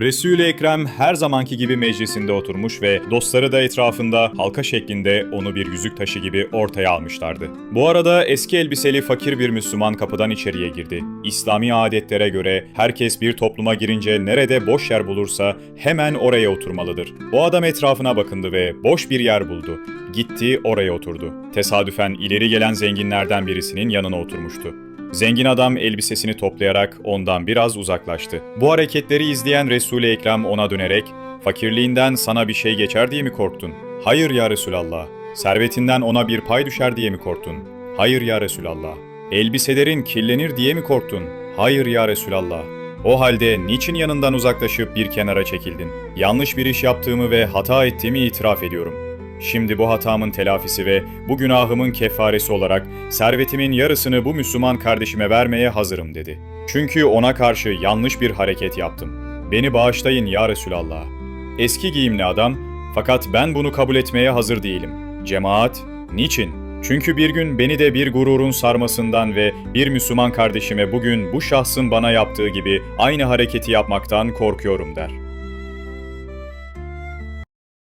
Resul-i Ekrem her zamanki gibi meclisinde oturmuş ve dostları da etrafında halka şeklinde onu bir yüzük taşı gibi ortaya almışlardı. Bu arada eski elbiseli fakir bir Müslüman kapıdan içeriye girdi. İslami adetlere göre herkes bir topluma girince nerede boş yer bulursa hemen oraya oturmalıdır. O adam etrafına bakındı ve boş bir yer buldu. Gitti oraya oturdu. Tesadüfen ileri gelen zenginlerden birisinin yanına oturmuştu. Zengin adam elbisesini toplayarak ondan biraz uzaklaştı. Bu hareketleri izleyen Resul-i Ekrem ona dönerek, "Fakirliğinden sana bir şey geçer diye mi korktun? Hayır ya Resulallah. Servetinden ona bir pay düşer diye mi korktun? Hayır ya Resulallah. Elbiselerin kirlenir diye mi korktun? Hayır ya Resulallah. O halde niçin yanından uzaklaşıp bir kenara çekildin? Yanlış bir iş yaptığımı ve hata ettiğimi itiraf ediyorum. Şimdi bu hatamın telafisi ve bu günahımın kefaresi olarak servetimin yarısını bu Müslüman kardeşime vermeye hazırım dedi. Çünkü ona karşı yanlış bir hareket yaptım. Beni bağışlayın ya Resulallah. Eski giyimli adam, fakat ben bunu kabul etmeye hazır değilim. Cemaat, niçin? Çünkü bir gün beni de bir gururun sarmasından ve bir Müslüman kardeşime bugün bu şahsın bana yaptığı gibi aynı hareketi yapmaktan korkuyorum der.''